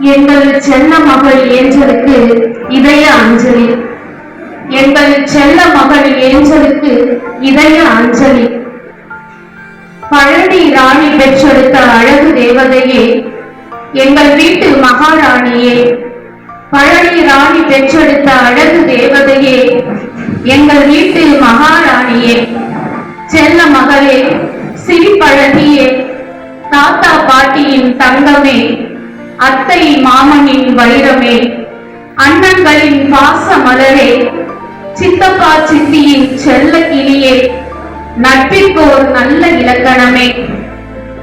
எங்கள் செல்ல மகள் ஏஞ்சலுக்கு இதய அஞ்சலி. எங்கள் செல்ல மகள் ஏஞ்சலுக்கு இதய அஞ்சலி. பழனி ராணி பெற்றெடுத்த அழகு தேவதையே எங்கள் வீட்டு மகாராணியே பழனி ராணி பெற்றெடுத்த அழகு தேவதையே எங்கள் வீட்டு மகாராணியே. செல்ல மகளே சிரிப்பழகியே தாத்தா பாட்டியின் தங்கமே அத்தை மாமனின் வைரமே. அண்ணன்களின் பாச மலரே சித்தப்பா சித்தியின் செல்ல கிளியே நட்பிற்கோர் நல்ல இலக்கணமே.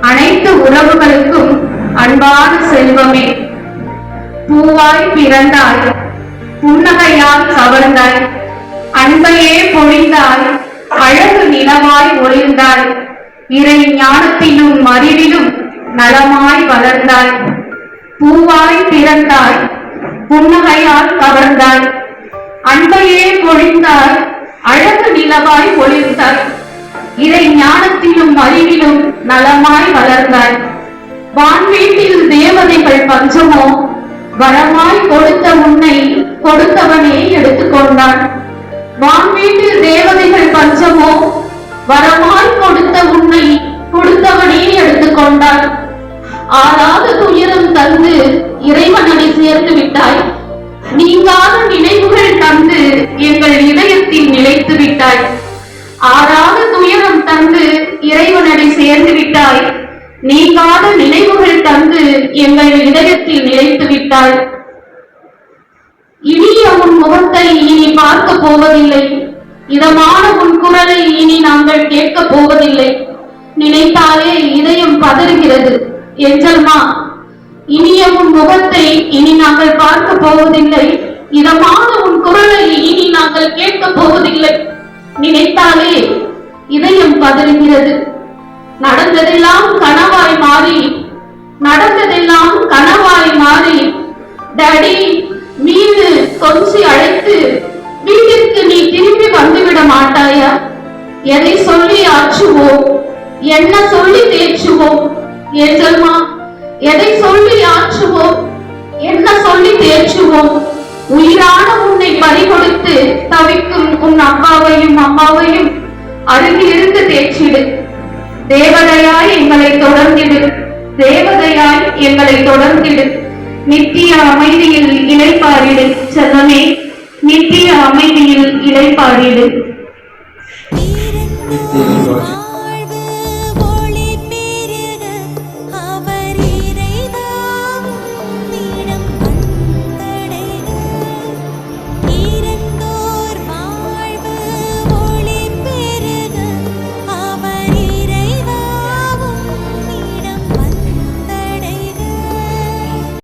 அனைத்து உறவுகளுக்கும் அன்பான செல்வமே. பூவாய் பிறந்தாய் புன்னகையால் கவர்ந்தாய் அன்பையே பொழிந்தாய் அழகு நிலவாய் ஒளிர்ந்தாய் இறை ஞானத்திலும் அறிவிலும் நலமாய் வளர்ந்தாய். பூவாய் பிறந்தாய். புன்னகையால் கவர்ந்தாய். அன்பையே பொழிந்தாய். அழகு நிலவாய் ஒளிர்ந்தாய் இறை ஞானத்திலும் அறிவிலும் நலமாய் வளர்ந்தாய். வான்வீட்டில் தேவதைகள் பஞ்சமோ வரமாய் கொடுத்த உன்னை கொடுத்தவனே எடுத்துக்கொண்டான் வான்வீட்டில் தேவதைகள் பஞ்சமோ வரமாய் கொடுத்த உன்னை கொடுத்தவனே எடுத்துக்கொண்டான் ஆனால் தந்து இறைவனனை சேர்த்து விட்டாய். நீங்காத நினைவுகள் தந்து எங்கள் இதயத்தில் நிலைத்து விட்டாய். ஆறாத துயரம் தந்து இறைவனடை சேர்ந்து விட்டாய். நீங்காத நினைவுகள் தந்து எங்கள் இதயத்தில் நிலைத்து விட்டாய். இனிய உன் முகத்தை இனி பார்க்க போவதில்லை. இதமான உன் குரலை இனி நாங்கள் கேட்கப் போவதில்லை. நினைத்தாலே இதயம் பதறுகிறது. எஞ்சல்மா இனிய உன் முகத்தை இனி நாங்கள் பார்க்க போவதில்லை. இதமான உன் குரலை இனி நாங்கள் கேட்கப் போவதில்லை. நினைத்தாலே இதயம் பதறுகிறது. நடந்ததெல்லாம் கனவாய் மாறி நடந்ததெல்லாம் கனவாய் மாறி டாடி மீது கொஞ்சி அழைத்து வீட்டிற்கு நீ திரும்பி வந்துவிட மாட்டாயா? எதை சொல்லி ஆற்றுவோம்? என்ன சொல்லி தேற்றுவோம்? ஏஞ்சல்மா எதை சொல்லி ஆற்றுவோம் என்ன சொல்லி தேற்றுவோம் உயிரான உன்னை பறிகொடுத்து தவிக்கும் உன் அப்பாவையும் அம்மாவையும் அருகிலிருந்து தேற்றிடு. தேவதையாய் எங்களை தொடர்ந்திடு. தேவதையாய் எங்களை தொடர்ந்திடு. நித்திய அமைதியில் இளைப்பாரிடு செல்லமே நித்திய அமைதியில் இளைப்பாரிடு